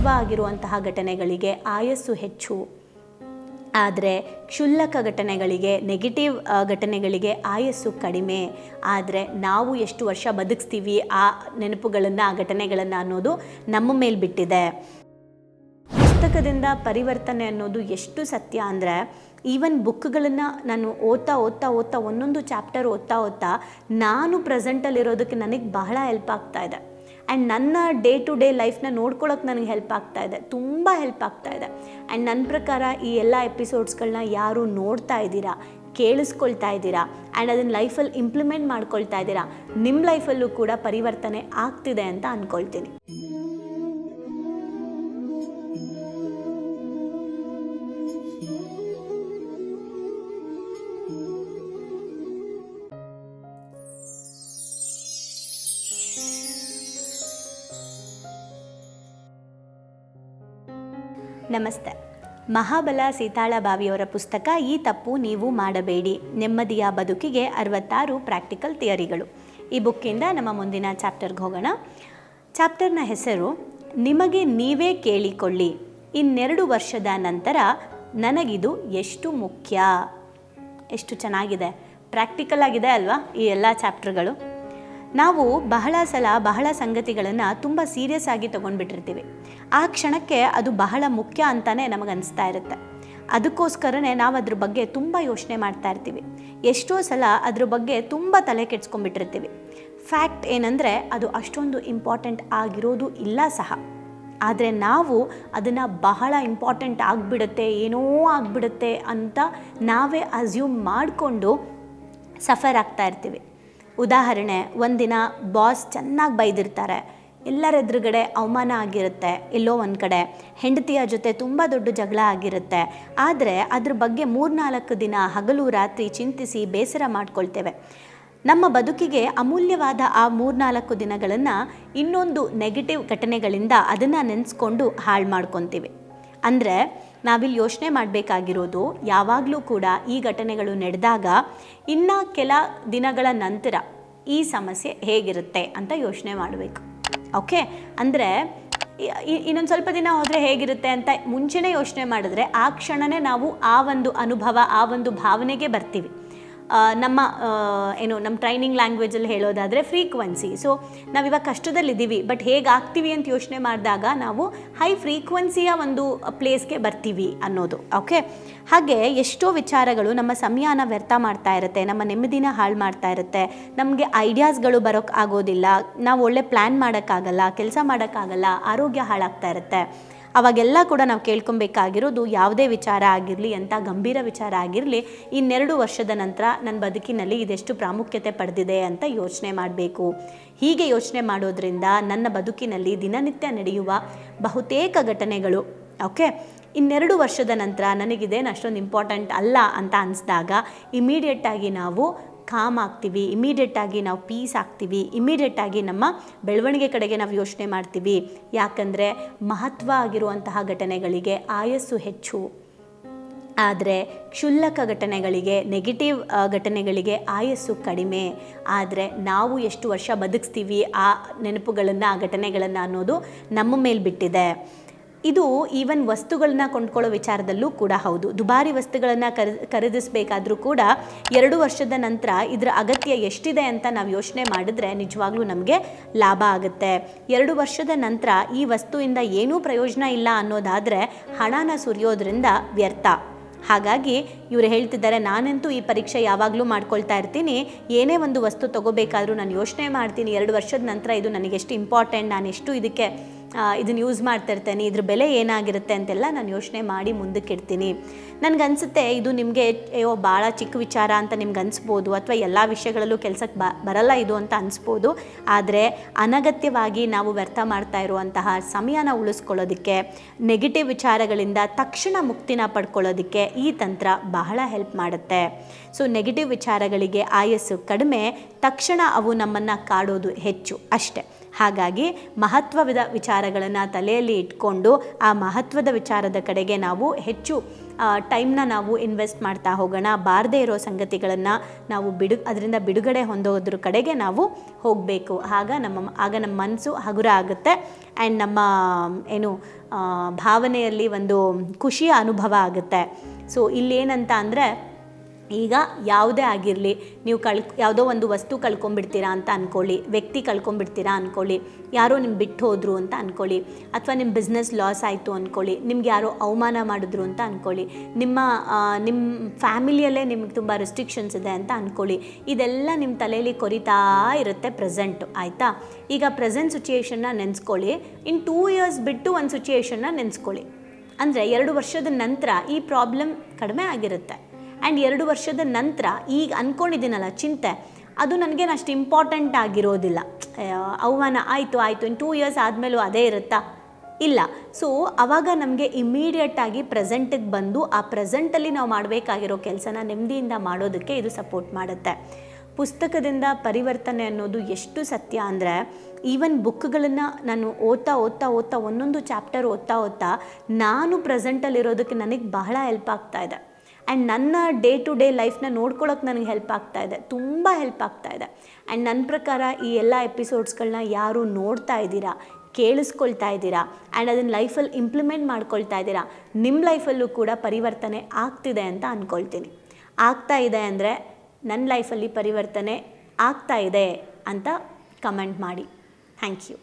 ಮಹತ್ವ ಆಗಿರುವಂತಹ ಘಟನೆಗಳಿಗೆ ಆಯಸ್ಸು ಹೆಚ್ಚು. ಆದರೆ ಕ್ಷುಲ್ಲಕ ಘಟನೆಗಳಿಗೆ ನೆಗೆಟಿವ್ ಘಟನೆಗಳಿಗೆ ಆಯಸ್ಸು ಕಡಿಮೆ. ಆದರೆ ನಾವು ಎಷ್ಟು ವರ್ಷ ಬದುಕಿಸ್ತೀವಿ ಆ ನೆನಪುಗಳನ್ನು, ಆ ಘಟನೆಗಳನ್ನು ಅನ್ನೋದು ನಮ್ಮ ಮೇಲೆ ಬಿಟ್ಟಿದೆ. ಪುಸ್ತಕದಿಂದ ಪರಿವರ್ತನೆ ಅನ್ನೋದು ಎಷ್ಟು ಸತ್ಯ ಅಂದರೆ ಈವನ್ ಬುಕ್ಗಳನ್ನು ನಾನು ಓದ್ತಾ ಓದ್ತಾ ಓದ್ತಾ ಒಂದೊಂದು ಚಾಪ್ಟರ್ ಓದ್ತಾ ಓದ್ತಾ ನಾನು ಪ್ರೆಸೆಂಟಲ್ಲಿರೋದಕ್ಕೆ ನನಗೆ ಬಹಳ ಹೆಲ್ಪ್ ಆಗ್ತಾ ಇದೆ. ಆ್ಯಂಡ್ ನನ್ನ ಡೇ ಟು ಡೇ ಲೈಫ್ನ ನೋಡ್ಕೊಳ್ಳೋಕೆ ನನಗೆ ಹೆಲ್ಪ್ ಆಗ್ತಾ ಇದೆ. ತುಂಬ ಹೆಲ್ಪ್ ಆಗ್ತಾ ಇದೆ. ಆ್ಯಂಡ್ ನನ್ನ ಪ್ರಕಾರ ಈ ಎಲ್ಲ ಎಪಿಸೋಡ್ಸ್ಗಳನ್ನ ಯಾರು ನೋಡ್ತಾ ಇದ್ದೀರಾ, ಕೇಳಿಸ್ಕೊಳ್ತಾ ಇದ್ದೀರಾ ಆ್ಯಂಡ್ ಅದನ್ನು ಲೈಫಲ್ಲಿ ಇಂಪ್ಲಿಮೆಂಟ್ ಮಾಡ್ಕೊಳ್ತಾ ಇದ್ದೀರಾ ನಿಮ್ಮ ಲೈಫಲ್ಲೂ ಕೂಡ ಪರಿವರ್ತನೆ ಆಗ್ತಿದೆ ಅಂತ ಅಂದ್ಕೊಳ್ತೀನಿ ನಮಸ್ತೆ. ಮಹಾಬಲ ಸೀತಾಳ ಬಾವಿಯವರ ಪುಸ್ತಕ ಈ ತಪ್ಪು ನೀವು ಮಾಡಬೇಡಿ. ನೆಮ್ಮದಿಯ ಬದುಕಿಗೆ ಅರವತ್ತಾರು ಪ್ರಾಕ್ಟಿಕಲ್ ಥಿಯರಿಗಳು. ಈ ಬುಕ್ಕಿಂದ ನಮ್ಮ ಮುಂದಿನ ಚಾಪ್ಟರ್ಗೆ ಹೋಗೋಣ. ಚಾಪ್ಟರ್ನ ಹೆಸರು, ನಿಮಗೆ ನೀವೇ ಕೇಳಿಕೊಳ್ಳಿ. ಇನ್ನೆರಡು ವರ್ಷದ ನಂತರ ನನಗಿದು ಎಷ್ಟು ಮುಖ್ಯ? ಎಷ್ಟು ಚೆನ್ನಾಗಿದೆ. ಪ್ರಾಕ್ಟಿಕಲ್ ಆಗಿದೆ ಅಲ್ವಾ ಈ ಎಲ್ಲ ಚಾಪ್ಟರ್ಗಳು? ನಾವು ಬಹಳ ಸಲ ಬಹಳ ಸಂಗತಿಗಳನ್ನು ತುಂಬ ಸೀರಿಯಸ್ ಆಗಿ ತೊಗೊಂಡ್ಬಿಟ್ಟಿರ್ತೀವಿ. ಆ ಕ್ಷಣಕ್ಕೆ ಅದು ಬಹಳ ಮುಖ್ಯ ಅಂತಲೇ ನಮಗೆ ಅನಿಸ್ತಾ ಇರುತ್ತೆ. ಅದಕ್ಕೋಸ್ಕರನೇ ನಾವು ಅದ್ರ ಬಗ್ಗೆ ತುಂಬ ಯೋಚನೆ ಮಾಡ್ತಾ ಇರ್ತೀವಿ. ಎಷ್ಟೋ ಸಲ ಅದ್ರ ಬಗ್ಗೆ ತುಂಬ ತಲೆ ಕೆಡ್ಸ್ಕೊಂಡ್ಬಿಟ್ಟಿರ್ತೀವಿ. ಫ್ಯಾಕ್ಟ್ ಏನಂದರೆ ಅದು ಅಷ್ಟೊಂದು ಇಂಪಾರ್ಟೆಂಟ್ ಆಗಿರೋದು ಇಲ್ಲ ಸಹ. ಆದರೆ ನಾವು ಅದನ್ನು ಬಹಳ ಇಂಪಾರ್ಟೆಂಟ್ ಆಗಿಬಿಡುತ್ತೆ, ಏನೋ ಆಗಿಬಿಡುತ್ತೆ ಅಂತ ನಾವೇ ಅಸ್ಯೂಮ್ ಮಾಡಿಕೊಂಡು ಸಫರ್ ಆಗ್ತಾ ಇರ್ತೀವಿ. ಉದಾಹರಣೆ, ಒಂದಿನ ಬಾಸ್ ಚೆನ್ನಾಗಿ ಬೈದಿರ್ತಾರೆ. ಎಲ್ಲರ ಎದುರುಗಡೆ ಅವಮಾನ ಆಗಿರುತ್ತೆ, ಎಲ್ಲೋ ಒಂದು ಕಡೆ. ಹೆಂಡತಿಯ ಜೊತೆ ತುಂಬ ದೊಡ್ಡ ಜಗಳ ಆಗಿರುತ್ತೆ. ಆದರೆ ಅದ್ರ ಬಗ್ಗೆ ಮೂರ್ನಾಲ್ಕು ದಿನ ಹಗಲು ರಾತ್ರಿ ಚಿಂತಿಸಿ ಬೇಸರ ಮಾಡ್ಕೊಳ್ತೇವೆ. ನಮ್ಮ ಬದುಕಿಗೆ ಅಮೂಲ್ಯವಾದ ಆ ಮೂರ್ನಾಲ್ಕು ದಿನಗಳನ್ನು ಇನ್ನೊಂದು ನೆಗೆಟಿವ್ ಘಟನೆಗಳಿಂದ ಅದನ್ನು ನೆನೆಸ್ಕೊಂಡು ಹಾಳು ಮಾಡ್ಕೊತೀವಿ. ಅಂದರೆ ನಾವಿಲ್ಲಿ ಯೋಚನೆ ಮಾಡಬೇಕಾಗಿರೋದು ಯಾವಾಗಲೂ ಕೂಡ ಈ ಘಟನೆಗಳು ನಡೆದಾಗ ಇನ್ನು ಕೆಲ ದಿನಗಳ ನಂತರ ಈ ಸಮಸ್ಯೆ ಹೇಗಿರುತ್ತೆ ಅಂತ ಯೋಚನೆ ಮಾಡಬೇಕು. ಓಕೆ? ಅಂದರೆ ಇನ್ನೊಂದು ಸ್ವಲ್ಪ ದಿನ ಹೋದರೆ ಹೇಗಿರುತ್ತೆ ಅಂತ ಮುಂಚೆನೇ ಯೋಚನೆ ಮಾಡಿದ್ರೆ ಆ ಕ್ಷಣನೇ ನಾವು ಆ ಒಂದು ಅನುಭವ, ಆ ಒಂದು ಭಾವನೆಗೆ ಬರ್ತೀವಿ. ನಮ್ಮ ಏನು, ನಮ್ಮ ಟ್ರೈನಿಂಗ್ ಲ್ಯಾಂಗ್ವೇಜಲ್ಲಿ ಹೇಳೋದಾದರೆ ಫ್ರೀಕ್ವೆನ್ಸಿ ಸೊ ನಾವಿವಾಗ ಕಷ್ಟದಲ್ಲಿದ್ದೀವಿ ಬಟ್ ಹೇಗೆ ಆಗ್ತೀವಿ ಅಂತ ಯೋಚನೆ ಮಾಡಿದಾಗ ನಾವು ಹೈ ಫ್ರೀಕ್ವೆನ್ಸಿಯ ಒಂದು ಪ್ಲೇಸ್ಗೆ ಬರ್ತೀವಿ ಅನ್ನೋದು ಓಕೆ ಹಾಗೆ ಎಷ್ಟೋ ವಿಚಾರಗಳು ನಮ್ಮ ಸಮಯನ ವ್ಯರ್ಥ ಮಾಡ್ತಾ ಇರುತ್ತೆ, ನಮ್ಮ ನೆಮ್ಮದಿನ ಹಾಳು ಮಾಡ್ತಾ ಇರುತ್ತೆ, ನಮಗೆ ಐಡಿಯಾಸ್ಗಳು ಬರೋಕ್ಕಾಗೋದಿಲ್ಲ ನಾವು ಒಳ್ಳೆ ಪ್ಲ್ಯಾನ್ ಮಾಡೋಕ್ಕಾಗಲ್ಲ, ಕೆಲಸ ಮಾಡೋಕ್ಕಾಗಲ್ಲ, ಆರೋಗ್ಯ ಹಾಳಾಗ್ತಾ ಇರುತ್ತೆ. ಅವಾಗೆಲ್ಲ ಕೂಡ ನಾವು ಕೇಳ್ಕೊಬೇಕಾಗಿರೋದು ಯಾವುದೇ ವಿಚಾರ ಆಗಿರಲಿ, ಎಂಥ ಗಂಭೀರ ವಿಚಾರ ಆಗಿರಲಿ, ಇನ್ನೆರಡು ವರ್ಷದ ನಂತರ ನನ್ನ ಬದುಕಿನಲ್ಲಿ ಇದೆಷ್ಟು ಪ್ರಾಮುಖ್ಯತೆ ಪಡೆದಿದೆ ಅಂತ ಯೋಚನೆ ಮಾಡಬೇಕು. ಹೀಗೆ ಯೋಚನೆ ಮಾಡೋದ್ರಿಂದ ನನ್ನ ಬದುಕಿನಲ್ಲಿ ದಿನನಿತ್ಯ ನಡೆಯುವ ಬಹುತೇಕ ಘಟನೆಗಳು, ಓಕೆ? ಇನ್ನೆರಡು ವರ್ಷದ ನಂತರ ನನಗಿದೇನು ಅಷ್ಟೊಂದು ಇಂಪಾರ್ಟೆಂಟ್ ಅಲ್ಲ ಅಂತ ಅನಿಸಿದಾಗ ಇಮಿಡಿಯೇಟಾಗಿ ನಾವು ಕಾಮ್ ಆಗ್ತೀವಿ ಇಮಿಡಿಯೇಟಾಗಿ ನಾವು ಪೀಸ್ ಆಗ್ತೀವಿ ಇಮಿಡಿಯೇಟಾಗಿ ನಮ್ಮ ಬೆಳವಣಿಗೆ ಕಡೆಗೆ ನಾವು ಯೋಚನೆ ಮಾಡ್ತೀವಿ. ಯಾಕಂದರೆ ಮಹತ್ವ ಆಗಿರುವಂತಹ ಘಟನೆಗಳಿಗೆ ಆಯಸ್ಸು ಹೆಚ್ಚು. ಆದರೆ ಕ್ಷುಲ್ಲಕ ಘಟನೆಗಳಿಗೆ ನೆಗೆಟಿವ್ ಘಟನೆಗಳಿಗೆ ಆಯಸ್ಸು ಕಡಿಮೆ. ಆದರೆ ನಾವು ಎಷ್ಟು ವರ್ಷ ಬದುಕಿಸ್ತೀವಿ, ಆ ನೆನಪುಗಳನ್ನು, ಆ ಘಟನೆಗಳನ್ನು ಅನ್ನೋದು ನಮ್ಮ ಮೇಲೆ ಬಿಟ್ಟಿದೆ. ಇದು ಈವನ್ ವಸ್ತುಗಳನ್ನ ಕೊಂಡ್ಕೊಳ್ಳೋ ವಿಚಾರದಲ್ಲೂ ಕೂಡ ಹೌದು. ದುಬಾರಿ ವಸ್ತುಗಳನ್ನು ಖರೀ ಖರೀದಿಸಬೇಕಾದ್ರೂ ಕೂಡ ಎರಡು ವರ್ಷದ ನಂತರ ಇದರ ಅಗತ್ಯ ಎಷ್ಟಿದೆ ಅಂತ ನಾವು ಯೋಚನೆ ಮಾಡಿದ್ರೆ ನಿಜವಾಗ್ಲೂ ನಮಗೆ ಲಾಭ ಆಗುತ್ತೆ. ಎರಡು ವರ್ಷದ ನಂತರ ಈ ವಸ್ತುವಿಂದ ಏನೂ ಪ್ರಯೋಜನ ಇಲ್ಲ ಅನ್ನೋದಾದರೆ ಹಣನ ಸುರಿಯೋದ್ರಿಂದ ವ್ಯರ್ಥ. ಹಾಗಾಗಿ ಇವರು ಹೇಳ್ತಿದ್ದಾರೆ, ನಾನಂತೂ ಈ ಪರೀಕ್ಷೆ ಯಾವಾಗಲೂ ಮಾಡ್ಕೊಳ್ತಾ ಇರ್ತೀನಿ. ಏನೇ ಒಂದು ವಸ್ತು ತಗೋಬೇಕಾದ್ರೂ ನಾನು ಯೋಚನೆ ಮಾಡ್ತೀನಿ. ಎರಡು ವರ್ಷದ ನಂತರ ಇದು ನನಗೆ ಎಷ್ಟು ಇಂಪಾರ್ಟೆಂಟ್ ನಾನು ಎಷ್ಟು ಇದಕ್ಕೆ ಇದನ್ನು ಯೂಸ್ ಮಾಡ್ತಾ ಇರ್ತೇನೆ, ಇದ್ರ ಬೆಲೆ ಏನಾಗಿರುತ್ತೆ ಅಂತೆಲ್ಲ ನಾನು ಯೋಚನೆ ಮಾಡಿ ಮುಂದಕ್ಕೆ ಇಡ್ತೀನಿ ನನಗನ್ಸುತ್ತೆ ಇದು ನಿಮಗೆ ಅಯ್ಯೋ ಭಾಳ ಚಿಕ್ಕ ವಿಚಾರ ಅಂತ ನಿಮ್ಗೆ ಅನಿಸ್ಬೋದು ಅಥವಾ ಎಲ್ಲ ವಿಷಯಗಳಲ್ಲೂ ಕೆಲಸಕ್ಕೆ ಬ, ಬರಲ್ಲ ಇದು ಅಂತ ಅನಿಸ್ಬೋದು, ಆದರೆ ಅನಗತ್ಯವಾಗಿ ನಾವು ವ್ಯರ್ಥ ಮಾಡ್ತಾ ಇರುವಂತಹ ಸಮಯನ ಉಳಿಸ್ಕೊಳ್ಳೋದಕ್ಕೆ ನೆಗೆಟಿವ್ ವಿಚಾರಗಳಿಂದ ತಕ್ಷಣ ಮುಕ್ತಿನ ಪಡ್ಕೊಳ್ಳೋದಕ್ಕೆ ಈ ತಂತ್ರ ಬಹಳ ಹೆಲ್ಪ್ ಮಾಡುತ್ತೆ. ಸೊ ನೆಗೆಟಿವ್ ವಿಚಾರಗಳಿಗೆ ಆಯಸ್ಸು ಕಡಿಮೆ, ತಕ್ಷಣ ಅವು ನಮ್ಮನ್ನು ಕಾಡೋದು ಹೆಚ್ಚು ಅಷ್ಟೆ. ಹಾಗಾಗಿ ಮಹತ್ವದ ವಿಚಾರಗಳನ್ನು ತಲೆಯಲ್ಲಿ ಇಟ್ಕೊಂಡು ಆ ಮಹತ್ವದ ವಿಚಾರದ ಕಡೆಗೆ ನಾವು ಹೆಚ್ಚು ಟೈಮ್ನ ನಾವು ಇನ್ವೆಸ್ಟ್ ಮಾಡ್ತಾ ಹೋಗೋಣ. ಬಾರದೇ ಇರೋ ಸಂಗತಿಗಳನ್ನು ನಾವು ಬಿಡು, ಅದರಿಂದ ಬಿಡುಗಡೆ ಹೊಂದೋದ್ರ ಕಡೆಗೆ ನಾವು ಹೋಗಬೇಕು. ಆಗ ನಮ್ಮ ಆಗ ನಮ್ಮ ಮನಸ್ಸು ಹಗುರ ಆಗುತ್ತೆ. ಆ್ಯಂಡ್ ನಮ್ಮ, ಏನು ಭಾವನೆಯಲ್ಲಿ ಒಂದು ಖುಷಿಯ ಅನುಭವ ಆಗುತ್ತೆ. ಸೊ ಇಲ್ಲೇನಂತ ಅಂದರೆ ಈಗ ಯಾವುದೇ ಆಗಿರಲಿ, ನೀವು ಕಳ್ ಯಾವುದೋ ಒಂದು ವಸ್ತು ಕಳ್ಕೊಂಬಿಡ್ತೀರಾ ಅಂತ ಅಂದ್ಕೊಳ್ಳಿ ವ್ಯಕ್ತಿ ಕಳ್ಕೊಂಬಿಡ್ತೀರಾ ಅಂದ್ಕೊಳ್ಳಿ ಯಾರೋ ನಿಮ್ಮ ಬಿಟ್ಟು ಹೋದರು ಅಂತ ಅಂದ್ಕೊಳ್ಳಿ ಅಥವಾ ನಿಮ್ಮ ಬಿಸ್ನೆಸ್ ಲಾಸ್ ಆಯಿತು ಅಂದ್ಕೊಳ್ಳಿ ನಿಮ್ಗೆ ಯಾರೋ ಅವಮಾನ ಮಾಡಿದ್ರು ಅಂತ ಅಂದ್ಕೊಳ್ಳಿ ನಿಮ್ಮ ನಿಮ್ಮ ಫ್ಯಾಮಿಲಿಯಲ್ಲೇ ನಿಮ್ಗೆ ತುಂಬ ರೆಸ್ಟ್ರಿಕ್ಷನ್ಸ್ ಇದೆ ಅಂತ ಅಂದ್ಕೊಳ್ಳಿ ಇದೆಲ್ಲ ನಿಮ್ಮ ತಲೆಯಲ್ಲಿ ಕೊರಿತಾ ಇರುತ್ತೆ ಪ್ರೆಸೆಂಟು ಆಯಿತಾ? ಈಗ ಪ್ರೆಸೆಂಟ್ ಸಿಚುಯೇಷನ್ನ ನೆನೆಸ್ಕೊಳ್ಳಿ, ಇನ್ ಟೂ ಇಯರ್ಸ್ ಬಿಟ್ಟು ಒಂದು ಸಿಚುಯೇಷನ್ನ ನೆನೆಸ್ಕೊಳ್ಳಿ, ಅಂದರೆ ಎರಡು ವರ್ಷದ ನಂತರ ಈ ಪ್ರಾಬ್ಲಮ್ ಕಡಿಮೆ ಆಗಿರುತ್ತೆ. ಆ್ಯಂಡ್ ಎರಡು ವರ್ಷದ ನಂತರ ಈಗ ಅಂದ್ಕೊಂಡಿದ್ದೀನಲ್ಲ ಚಿಂತೆ, ಅದು ನನಗೇನು ಅಷ್ಟು ಇಂಪಾರ್ಟೆಂಟ್ ಆಗಿರೋದಿಲ್ಲ. ಅವಮಾನ ಆಯಿತು ಆಯಿತು, ಇನ್ನು ಟೂ ಇಯರ್ಸ್ ಆದಮೇಲೂ ಅದೇ ಇರುತ್ತಾ? ಇಲ್ಲ. ಸೊ ಆವಾಗ ನಮಗೆ ಇಮ್ಮಿಡಿಯೇಟಾಗಿ ಪ್ರೆಸೆಂಟಿಗೆ ಬಂದು ಆ ಪ್ರೆಸೆಂಟಲ್ಲಿ ನಾವು ಮಾಡಬೇಕಾಗಿರೋ ಕೆಲಸನ ನೆಮ್ಮದಿಯಿಂದ ಮಾಡೋದಕ್ಕೆ ಇದು ಸಪೋರ್ಟ್ ಮಾಡುತ್ತೆ. ಪುಸ್ತಕದಿಂದ ಪರಿವರ್ತನೆ ಅನ್ನೋದು ಎಷ್ಟು ಸತ್ಯ ಅಂದರೆ ಈವನ್ ಬುಕ್ಗಳನ್ನು ನಾನು ಓದ್ತಾ ಓದ್ತಾ ಓದ್ತಾ ಒಂದೊಂದು ಚಾಪ್ಟರ್ ಓದ್ತಾ ಓದ್ತಾ ನಾನು ಪ್ರೆಸೆಂಟಲ್ಲಿರೋದಕ್ಕೆ ನನಗೆ ಬಹಳ ಹೆಲ್ಪ್ ಆಗ್ತಾ ಇದೆ. ಆ್ಯಂಡ್ ನನ್ನ ಡೇ ಟು ಡೇ ಲೈಫ್ನ ನೋಡ್ಕೊಳ್ಳೋಕೆ ನನಗೆ ಹೆಲ್ಪ್ ಆಗ್ತಾ ಇದೆ. ತುಂಬ ಹೆಲ್ಪ್ ಆಗ್ತಾ ಇದೆ. ಆ್ಯಂಡ್ ನನ್ನ ಪ್ರಕಾರ ಈ ಎಲ್ಲ ಎಪಿಸೋಡ್ಸ್ಗಳನ್ನ ಯಾರು ನೋಡ್ತಾ ಇದ್ದೀರಾ, ಕೇಳಿಸ್ಕೊಳ್ತಾ ಇದ್ದೀರಾ ಆ್ಯಂಡ್ ಅದನ್ನು ಲೈಫಲ್ಲಿ ಇಂಪ್ಲಿಮೆಂಟ್ ಮಾಡ್ಕೊಳ್ತಾ ಇದ್ದೀರಾ ನಿಮ್ಮ ಲೈಫಲ್ಲೂ ಕೂಡ ಪರಿವರ್ತನೆ ಆಗ್ತಿದೆ ಅಂತ ಅಂದ್ಕೊಳ್ತೀನಿ ಆಗ್ತಾ ಇದೆ ಅಂದರೆ ನನ್ನ ಲೈಫಲ್ಲಿ ಪರಿವರ್ತನೆ ಆಗ್ತಾ ಇದೆ ಅಂತ ಕಮೆಂಟ್ ಮಾಡಿ. Thank you